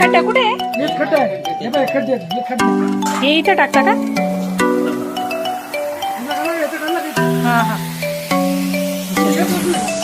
खड्डा कुठे आहे? हे खड्डे आहे. हे बाय खड्डे आहेत, खड्डे आहेत. हे इथे टाकता का? हा हा. हे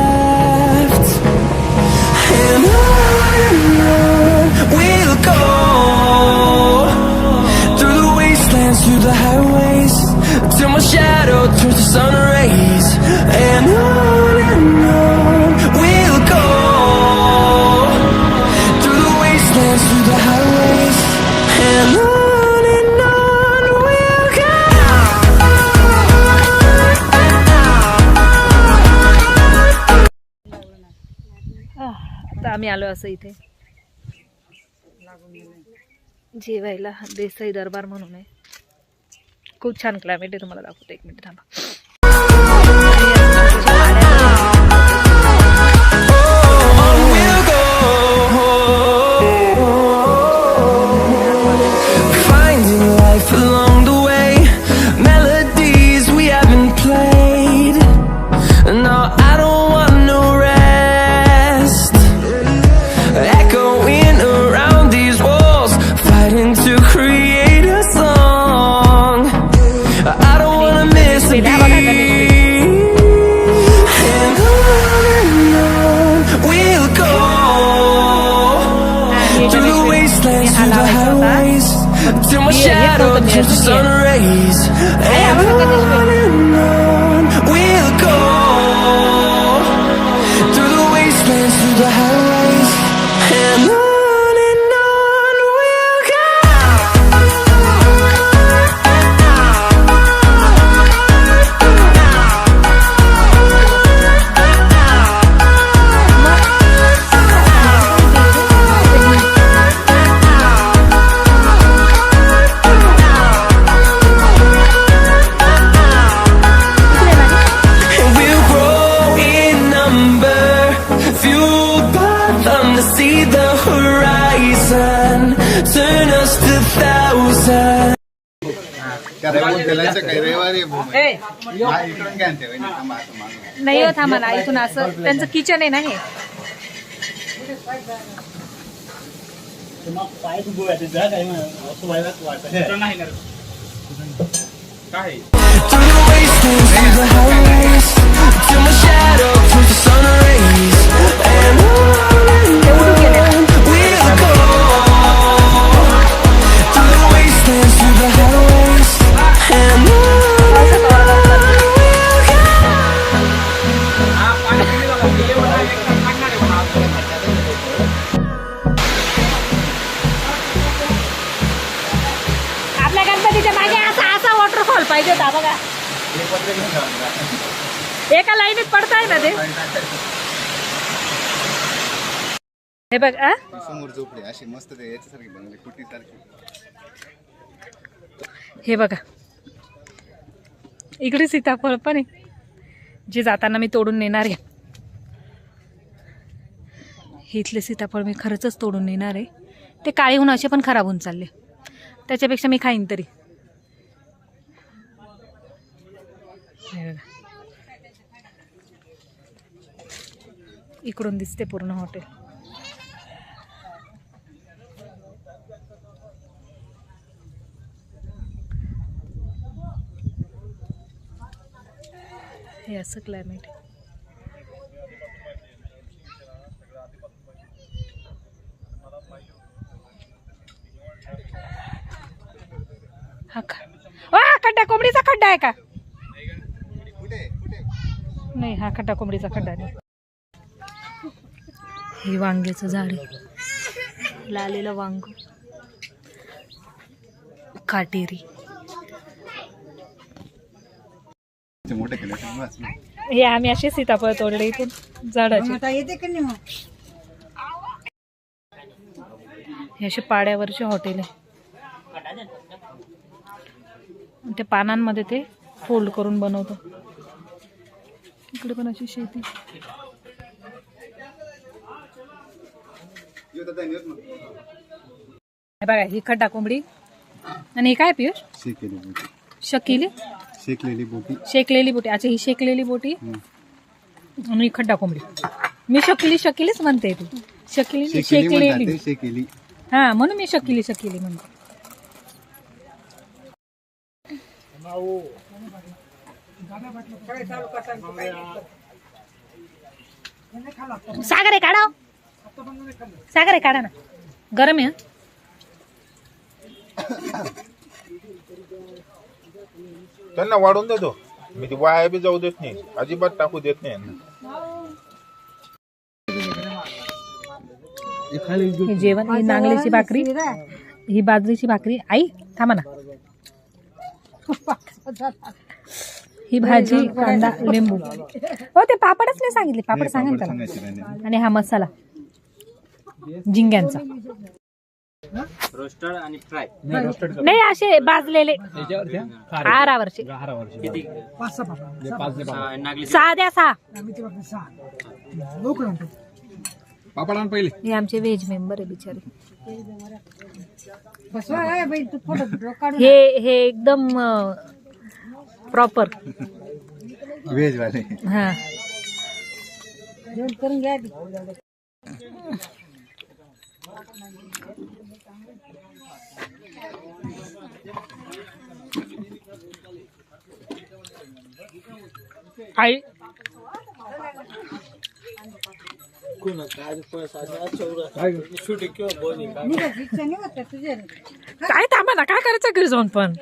आम्ही आलो असं इथे. जेवायला देसाई दरबार म्हणून आहे. खूप छान क्लायमेट आहे तुम्हाला दाखवते. एक मिनिट थांबा. Create a song. I don't wanna miss a beat. And on and on we'll go through the wastelands, through the highways, till my shadow turns to sun rays. And on and on them to see the horizon, turn us to हा, मागं. नाही हो थांबा ना इथून असं त्यांचं kitchen आहे ना हे Through the wastelands, through the highways, till my shadow एका लाईनीत पडताय ना ते? हे बघ आ? समोर झोपडी अशी मस्त ते याच्यासारखी बनवली कुटी सारखी हे बघा. इकडे सीताफळ पण आहे. जे जाताना मी तोडून नेणार आहे. हे इथले सीताफळ मी खरंच तोडून नेणार आहे. ते काळे होऊन असे पण खराब होऊन चालले. त्याच्यापेक्षा मी खाईन तरी हे बघा. इकडून दिसते पूर्ण हॉटेल. हे असं क्लायमेट हा का वा खड्डा कोंबडीचा खड्डा आहे का? नाही हा खड्डा कोंबडीचा खड्डा नाही. हे वांग्याचं झाड आहे. लालेलं वांग. काटेरी. हे आम्ही असे सीताफळ तोडले इथून झाडाचे. आता येते का नाही मग? हे असे पाड्यावरचे हॉटेल आहे. आणि ते पानांमध्ये ते फोल्ड करून बनवतो. इकडे पण अशी शेती. हे बघा ही खड्डा कोंबडी. आणि हे काय पियुष? शेकेली बोटी. शकिली? शेकलेली बोटी. शेकलेली बोटी. अच्छा ही शेकलेली बोटी. आणि ही खड्डा कोंबडी. मी शकिली शकिलीच म्हणते ती. शकिली शेकलेली. शेकेली. हा म्हणून मी शकिली शकिली म्हणते. सागर आहे काढा हो. सागर आहे काढा ना. गरम आहे? त्यांना वाढून देतो मी ती वाया बी जाऊ देत नाही. अजिबात टाकू देत नाही जेवण ही नांगलीची भाकरी ही बाजरीची भाकरी. आई थांबा ना. ही भाजी कांदा लिंबू. हो ते पापडच नाही सांगितले पापड सांगा ना त्याला. आणि हा मसाला. झिंग्यांचा. नाही असे भाजलेले. आरावरचे पाच सहा द्या सहा आण पहिले. हे आमचे व्हेज मेंबर आहे बिचारे. हे हे एकदम प्रॉपर व्हेज वाले. हा. आई. काय थांबा ना काय करायचं घरी जाऊन पण?